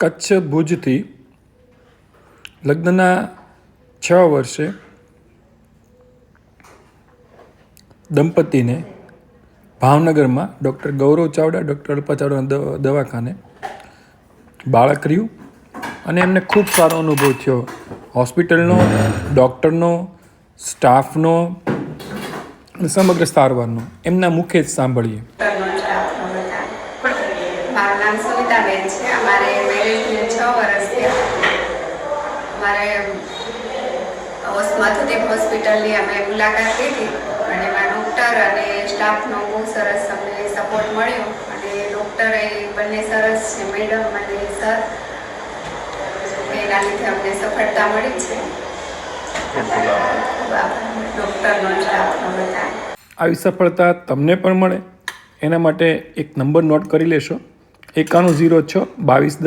કચ્છ ભુજથી લગ્નના છ વર્ષે દંપતીને ભાવનગરમાં ડૉક્ટર ગૌરવ ચાવડા, ડૉક્ટર અલ્પા ચાવડાના દવાખાને બાળક રહ્યું અને એમને ખૂબ સારો અનુભવ થયો. હોસ્પિટલનો, ડૉક્ટરનો, સ્ટાફનો સમગ્ર સારવારનો એમના મુખે જ સાંભળીએ. મારું નામ સુનિતાબેન છે. અમારે મેરેજને છ વર્ષ થયા. અમારે હોસ- હોસ્પિટલની અમે મુલાકાત લીધી અને એમાં ડૉક્ટર અને સ્ટાફનો બહુ સરસ અમને સપોર્ટ મળ્યો. અને ડૉક્ટર બંને સરસ છે મેડમ અને સર એના લીધે અમને સફળતા મળી છે. ડૉક્ટરનો સ્ટાફનો બધા. આવી સફળતા તમને પણ મળે. એના માટે એક નંબર નોટ કરી લેશો. એકાણું ઝીરો છ બાવીસ દસ